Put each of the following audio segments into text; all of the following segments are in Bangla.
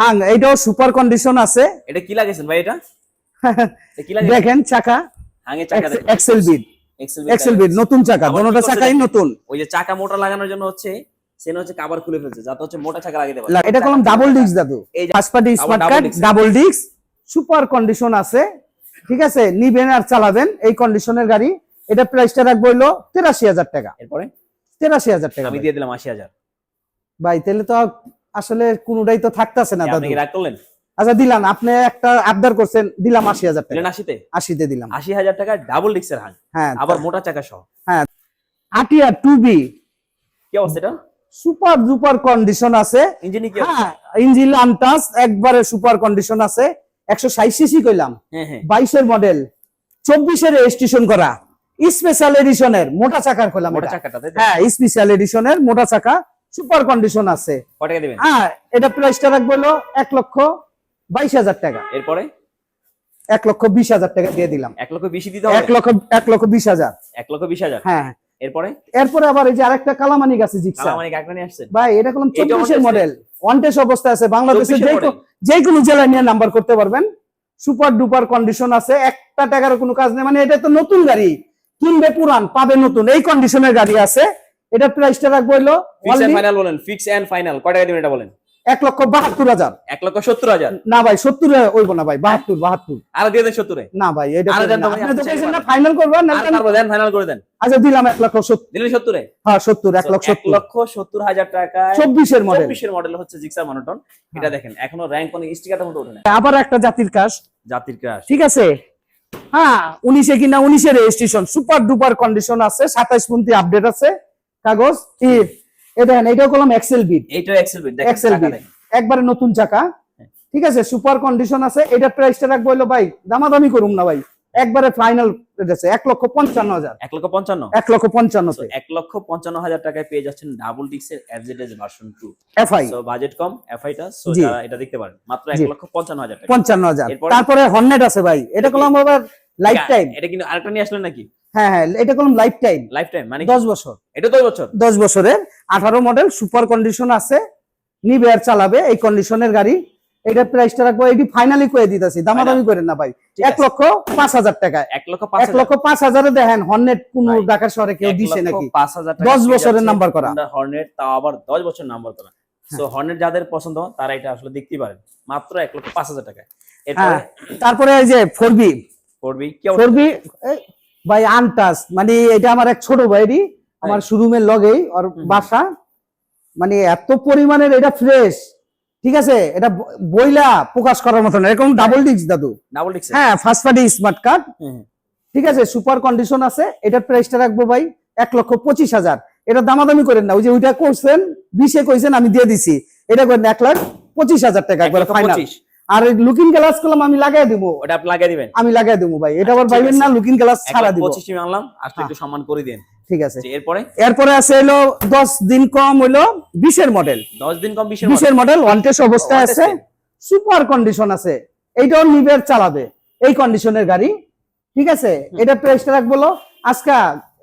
হ্যাঁ এইটাও সুপার কন্ডিশন আছে। এটা কি লাগাইছেন ভাই এটা? দেখেন চাকা। হাঙে চাকা দেখেন। এক্সেল বিড এক্সেল বিড নতুন চাকা দোনোটা চাকাই নতুন। ওই যে চাকা মোটা লাগানোর জন্য হচ্ছে সেন হচ্ছে কাবার খুলে ফেলছে যাতে হচ্ছে মোটা চাকা লাগাইতে পারে। এটা কলম ডাবল ডিস্ক দাদু। First party smart card double disc super condition আছে। ঠিক আছে নিবেন আর চালাবেন এই কন্ডিশনের গাড়ি। এটা প্রাইসটা রাখব তেরাশি হাজার টাকা। এরপরে? তেরাশি হাজার টাকা আমি দিয়ে দিলাম আশি হাজার। ভাই তাহলে তো আসলে কোনোটাই তো থাকতেছে না দাদু। আচ্ছা দিলাম। আপনি একটা আবদার করছেন দিলাম আশি হাজার টাকা। আশিতে? আশিতে দিলাম। আশি হাজার টাকা ডাবল ডিক্সের হাং হ্যাঁ আবার মোটা চাকা সহ। হ্যাঁ। আটিয়া টু বি কি অবস্থা এটা? সুপার ডুপার কন্ডিশন আছে। ইঞ্জিনে কি হ্যাঁ ইঞ্জিন আনটাস একবারে সুপার কন্ডিশন আছে। একশো ষাট সিসি কইলাম। হ্যাঁ হ্যাঁ। বাইশের মডেল চব্বিশের রেজিস্ট্রেশন করা। স্পেশাল এডিশনের মোটা চাকার কইলাম মোটা। চাকাটা হ্যাঁ স্পেশাল এডিশনের মোটা চাকা। সুপার কন্ডিশন আছে। কয় টাকা দিবেন? হ্যাঁ এটা প্রাইসটা রাখব হলো এক লক্ষ বাইশ হাজার টাকা। এরপরে? এক লক্ষ বিশ হাজার টাকা দিয়ে দিলাম। এক লক্ষ বেশি দিতে এক লক্ষ এক লক্ষ বিশ হাজার। এক লক্ষ বিশ হাজার? হ্যাঁ এরপরে? এরপরে আবার এই যে আরেকটা জিক্সা। কালামানিক একটা নিয়ে আসছেন। ভাই এটা কোন এটা চব্বিশের on test মডেল অবস্থায় আছে। বাংলাদেশে যে। যে কোনো জেলায় নিয়ে নাম্বার করতে পারবেন। সুপার ডুপার কন্ডিশন আছে। একটা টাকার কোনো কাজ নেই। মানে এটা তো নতুন গাড়ি। কিনবে পুরান পাবে নতুন। এই কন্ডিশনের গাড়ি আছে। এটা প্রাইসটা রাখব হইল ফিক্স এন্ড ফাইনাল বলেন ফিক্স এন্ড ফাইনাল কয় টাকা দিবেন এটা বলেন? এক লক্ষ বাহাত্তর হাজার। এক লক্ষ সত্তর হাজার? না ভাই সত্তর হইব না ভাই বাহাত্তর বাহাত্তর। আর দিয়ে দেন সত্তরে? না ভাই এটা আরও দেন না। তো ভাই, আপনি তো চাইছেন না ফাইনাল করবেন দেন ফাইনাল করে দেন। আচ্ছা দিলাম এক লক্ষ সত্তর। দিলেন সত্তরে? হ্যাঁ সত্তর এক লক্ষ সত্তর। লক্ষ সত্তর হাজার টাকায় চব্বিশের মডেল চব্বিশের মডেল হচ্ছে জিক্সার মনোটন এটা দেখেন এখনও র্যাঙ্ক কোনো স্টিকারটা মতো ওঠে না। আবার একটা জাতির কাজ জাতির ক্রাশ ঠিক আছে? হ্যাঁ উনিশে কিনা উনিশে রেজিস্ট্রেশন সুপার ডুপার কন্ডিশন আছে সাতাইশ পন্থী আপডেট আছে। কাগজ ই, এ দেখেন এটাও করলাম এক্সেল বিট এইটা এক্সেল বিট দেখেন এক্সেল বিট একবারে নতুন চাকা। হ্যাঁ। ঠিক আছে সুপার কন্ডিশন আছে। এটা প্রাইসটা রাখব হলো ভাই দামাদামি করুম না ভাই। একবারে ফাইনাল আছে এক লক্ষ পঞ্চান্ন হাজার। এক লক্ষ পঞ্চান্ন? এক লক্ষ পঞ্চান্নতে So, এক লক্ষ পঞ্চান্ন হাজার টাকায় পেয়ে যাচ্ছেন double ডিক্সের FZS version two FI so budget কম এফআইটা সো জি। যারা এটা দেখতে পারেন মাত্র এক। লক্ষ পঞ্চান্ন হাজার পঞ্চান্ন হাজার? তারপরে হর্নেট আছে ভাই এটা করলাম আবার লাইফ টাইম এটা কিন্তু আরেকটা নিয়ে আসলেন নাকি? হ্যাঁ হ্যাঁ এটা করলাম লাইফ টাইম লাইফ টাইম মানে দশ বছর। এটা দশ বছর? দশ বছরের। আঠারো মডেল সুপার কন্ডিশন আছে। নিবে আর চালাবে এই কন্ডিশনের গাড়ি। এটা প্রাইসটা রাখব এটি ফাইনালি করে দিতেছি। দামাদামি করেন না ভাই। এক লক্ষ পাঁচ হাজার টাকায়। এক লক্ষ এক লক্ষ পাঁচ হাজারে দেখেন হর্নেট কোন ঢাকার শহরে কেউ দিছে নাকি? পাঁচ হাজার দশ বছরের নাম্বার করা। হর্নেট তাও আবার দশ বছর নাম্বার করা। সো হর্নেট যাদের পছন্দ তারা এটা আসলে দেখতেই পারেন। মাত্র এক লক্ষ পাঁচ হাজার টাকা এরপরে হ্যাঁ তারপরে এই যে ফোর বি ফোর বি ভাই আনটাস মানে এটা আমার এক ছোট ভাইরই আমার শোরুমের লগেই ওর বাসা। মানে এত পরিমাণের এটা ফ্রেশ ঠিক আছে? এটা বইলা প্রকাশ করার মতো না এরকম ডাবল ডিস্ক দাদু। ডাবল ডিক্স হ্যাঁ ফার্স্ট পার্টি স্মার্ট কার্ড ঠিক আছে সুপার কন্ডিশন আছে। এটার প্রাইসটা রাখব ভাই এক লক্ষ পঁচিশ হাজার। এটা দামাদামি করেন না ওই যে ওইটা করছেন বিশে কইছেন আমি দিয়ে দিছি। এটা করেন এক লাখ পঁচিশ হাজার টাকা একবার ফাইনাল আর লুকিং গ্লাস করলাম আমি লাগাই দিব। ওটা আপনি লাগিয়ে দিবেন? আমি লাগাই দিব ভাই। এটা আবার পাইবেন না লুকিং গ্লাস ছাড়া দিব। পঁচিশ আমি আনলাম আসলে একটু সম্মান করে দিন। ঠিক আছে। এরপরে? এরপরে আছে হলো দশ দিন কম হইল বিশের মডেল দশ দিন কম বিশের বিশের মডেল ওয়ান্টেস অবস্থায় আছে। সুপার কন্ডিশন আছে। এইটাও নিবের চালাবে। এই কন্ডিশনের গাড়ি। ঠিক আছে? এটা প্রাইসটা রাখব হলো। আজকা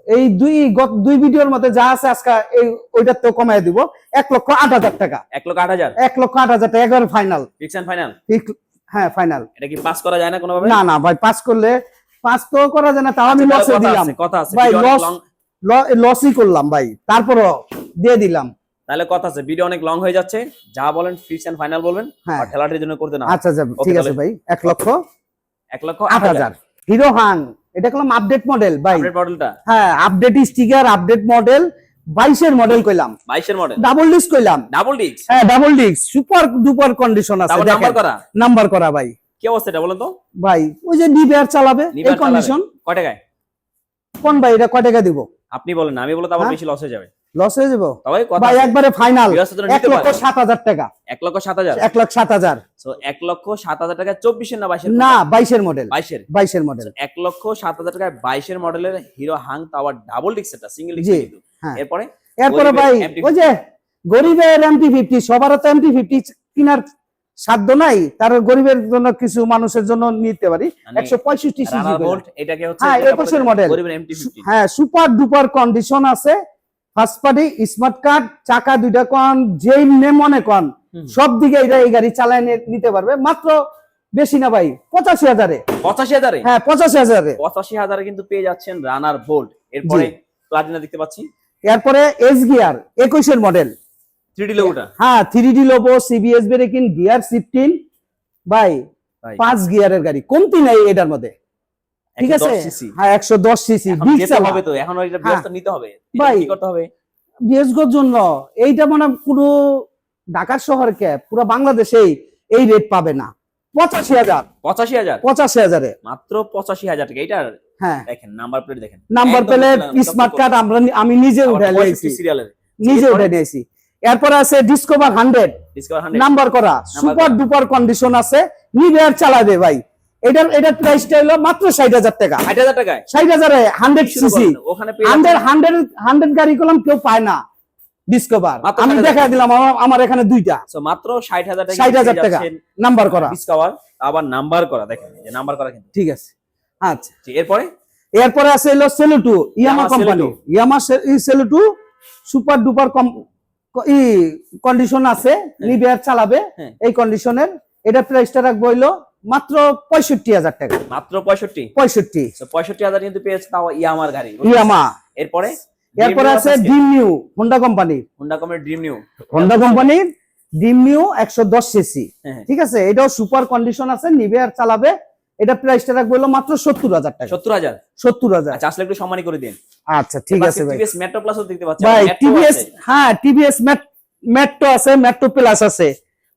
এই দুই গত দুই ভিডিওর মধ্যে যা আছে আজকা এই ওইটার তো কমাই দিব। এক লক্ষ আট হাজার টাকা। এক লক্ষ আট হাজার? এক লক্ষ আট হাজার টাকা একবার ফাইনাল ফিক্স এন্ড ফাইনাল হ্যাঁ ফাইনাল এটা কি পাস করা যায় না কোনোভাবে? না না ভাই পাস করলে পাস তো করা যায় না তাও আমি লসে কথা দিলাম। কথা আছে ভাই, long- লসই করলাম ভাই তারপরও দিয়ে দিলাম। তাহলে কথা আছে ভিডিও অনেক লং হয়ে যাচ্ছে। যা বলেন ফিক্স এন্ড ফাইনাল বলবেন হ্যাঁ। আর ঠেলাটির জন্য করতে না আচ্ছা আচ্ছা ঠিক আছে ভাই এক লক্ষ এক লক্ষ আট হাজার। হিরো হাং এটা কলাম আপডেট মডেল ভাই। আপডেট মডেলটা হ্যাঁ আপডেট স্টিকার আপডেট মডেল বাইশের মডেল কইলাম। বাইশের মডেল ডাবল ডিস্ক কইলাম। ডাবল ডিস্ক হ্যাঁ double disc super duper condition আছে নাম্বার করা? নাম্বার করা ভাই। কি অবস্থা এটা বলেন তো? ভাই ওই যে নিবেয়ার চালাবে এই কন্ডিশন কয় টাকায়? কোন ভাই এটা কয় টাকা দিব? আপনি বলেন আমি বলে তো আবার হ্যাঁ? বেশি লস হয়ে যাবে। লস হয়ে যাব? তবে ভাই একবারে ফাইনাল লক্ষ পারে। সাত হাজার টাকা। এক লক্ষ সাত হাজার? এক লাখ সাত হাজার। এক লক্ষ সাত হাজার টাকা চব্বিশের না না মডেল মডেল লক্ষ সাত হাজার টাকায় বাইশের মডেলের hero Hang tower double ডিক্সটা single ডিক্স কিন্তু। এরপরে? এরপরে ভাই ওই যে গরিবের এমটি ফিফটি সবারও তো এমটি ফিফটি কেনার সাধ্য নাই। তার গরিবের জন্য কিছু মানুষের জন্য নিতে পারি। মানে একশো পঁয়ষট্টি এটাকে হচ্ছে হ্যাঁ, একুশের হ্যাঁ সুপার ডুপার কন্ডিশন আছে। ফার্স্ট পার্টি স্মার্ট কার্ড চাকা দুইটা কন যেই মনে কন। সব দিকে এটা এই গাড়ি চালায় নিতে পারবে। মাত্র বেশি না ভাই পঁচাশি হাজারে। পঁচাশি হাজারে? হ্যাঁ পঁচাশি হাজারে। পঁচাশি হাজারে কিন্তু পেয়ে যাচ্ছেন রানার বোল্ট এরপরে প্লাটিনা দেখতে পাচ্ছি। এরপরে এস গিয়ার একুশের মডেল থ্রি ডি লোগোটা হ্যাঁ থ্রি ডি লোবো সিবিএস ব্রেকিং গিয়ার সিফটিন ভাই পাঁচ গিয়ারের গাড়ি। কমতি নাই এটার মধ্যে। ঠিক আছে? হ্যাঁ একশো দশ সিসি বিগ হবে তো এখন এটা হ্যাঁ। নিতে হবে। ভাই। কি করতে হবে? বিএসগোর জন্য এইটা মানে পুরো শহরকে পুরো বাংলাদেশেই এই রেট পাবে না। পঁচাশি হাজার। পঁচাশি হাজার? পঁচাশি হাজারে। মাত্র পঁচাশি হাজার টাকা। হ্যাঁ। দেখেন নাম্বার প্লেট দেখেন। নাম্বার প্লেট স্মার্ট কার্ড আমরা আমি নিজে উঠে নিয়েছি। সিরিয়ালের নিজে? উঠে নিয়েছি। এরপরে আছে ডিসকভার হান্ড্রেড নাম্বার করা। সুপার। ডুপার কন্ডিশন আছে। নিবে আর চালাবে ভাই। এটার এটার প্রাইসটা হলো মাত্র ষাট হাজার টাকা। ষাট হাজার টাকায়? ষাট হাজারে hundred CC hundred hundred hundred গাড়ি কেউ পায় না ডিসকভার আমি দেখা দিলাম আমার আমার এখানে দুইটা। মাত্র ষাট হাজার টাকা 60,000 টাকা। নাম্বার করা। ডিসকভার আবার নাম্বার করা দেখেন যে নাম্বার করা কিন্তু। ঠিক আছে আচ্ছা। এরপরে? এরপরে আছে হলো Saluto Yamaha company Yamaha Saluto super duper কম ই কন্ডিশন আছে নিবে আর চালাবে হ্যাঁ। এই কন্ডিশনের এটা প্রাইসটা রাখব হইল মাত্র পঁয়ষট্টি হাজার টাকা। মাত্র পঁয়ষট্টি? পঁয়ষট্টি। পঁয়ষট্টি হাজার কিন্তু পেয়েছে তাও ইয়ামার গাড়ি ইয়ামা। এরপরে? এরপরে আছে dream new Honda Honda Dream new Honda কোম্পানির ডিম নিউ একশো দশ সিসি হ্যাঁ। ঠিক আছে? এটাও সুপার কন্ডিশন আছে নিবে আর চালাবে। এটা প্রাইসটা রাখব হলো মাত্র সত্তর হাজার টাকা। সত্তর হাজার? সত্তর হাজার। আচ্ছা আসলে একটু সম্মানী করে দিন। আচ্ছা ঠিক আছে ভাই। টিভিএস মেট্রো প্লাসও দেখতে পাচ্ছি ভাই টিভিএস হ্যাঁ টিভিএস মেট্রো আছে মেট্রো প্লাস আছে।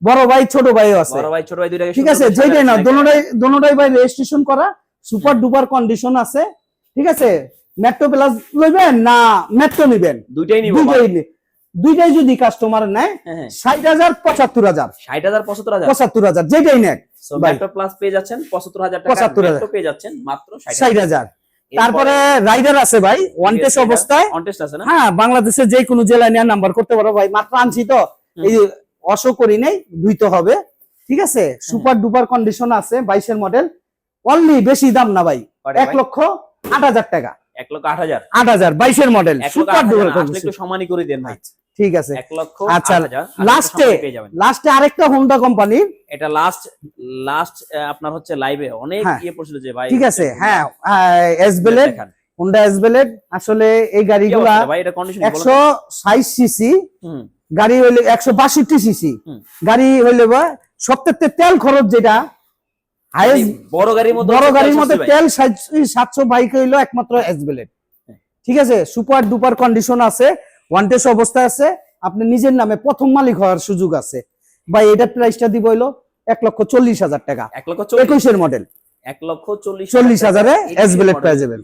বড় ভাই ছোট ভাইও আছে। বড় ভাই ছোট ভাই দুইটাকে ঠিক আছে যেটাই না দোনোটাই দোনোটাই ভাই রেজিস্ট্রেশন করা সুপার ডুপার কন্ডিশন আছে। ঠিক আছে মেট্রো প্লাস লইবেন না মেট্রো নেবেন? দুইটাই নিব দুইটাই নি- দুইটাই যদি কাস্টমার নেয় হ্যাঁ ষাট হাজার পঁচাত্তর হাজার। ষাট হাজার পঁচাত্তর হাজার। পঁচাত্তর হাজার যেটাই। মেট্রো প্লাস পেয়ে যাচ্ছেন পঁচাত্তর হাজার টাকা 75,000 মেট্রো পেয়ে যাচ্ছেন মাত্র ষাট হাজার। তারপরে রাইডার আছে ভাই ওয়ান টেস্ট অবস্থায়। অনটেস্ট আছে না? হ্যাঁ বাংলাদেশের যে কোনো জেলায় নেওয়ার নাম্বার করতে পারো ভাই। মাত্র আনছি তো। এই অশো করি নেই ধুইতে হবে ঠিক আছে? সুপার ডুপার কন্ডিশন আছে বাইশের মডেল অনলি বেশি দাম না ভাই এক লক্ষ আট হাজার টাকা। এক লক্ষ আট হাজার। আট হাজার বাইশের মডেল সুপার ডুপার আসলে কন্ডিশন একটু করে দেন ভাই। ঠিক আছে। এক লক্ষ আচ্ছা, আট হাজার আসলে লাস্টে সম্মানী পেয়ে যাবেন। লাস্টে আরেকটা হোন্ডা কোম্পানির এটা লাস্ট লাস্ট আপনার হচ্ছে লাইভে অনেক হ্যাঁ। ইয়ে পড়ছিল যে ভাই ঠিক আছে হ্যাঁ হোন্ডা আসলে এই গাড়িগুলা একশো ষাট সিসি হুম। গাড়ি হইলে একশো বাষট্টি সিসি। গাড়ি হইলে বা সপ্তাহে তেল খরচ যেটা বড় গাড়ির মধ্যে বড় গাড়ির মধ্যে তেল সাতশো বাইক হইল একমাত্র এসবেলেট হ্যাঁ। ঠিক আছে? সুপার ডুপার কন্ডিশন আছে ওয়ান্টেস অবস্থায় আছে আপনি নিজের নামে প্রথম মালিক হওয়ার সুযোগ আছে। বা এটার প্রাইসটা দিব হইল এক লক্ষ চল্লিশ হাজার টাকা। এক লক্ষ একুশের মডেল এক লক্ষ চল্লিশ চল্লিশ হাজারে যাবেন।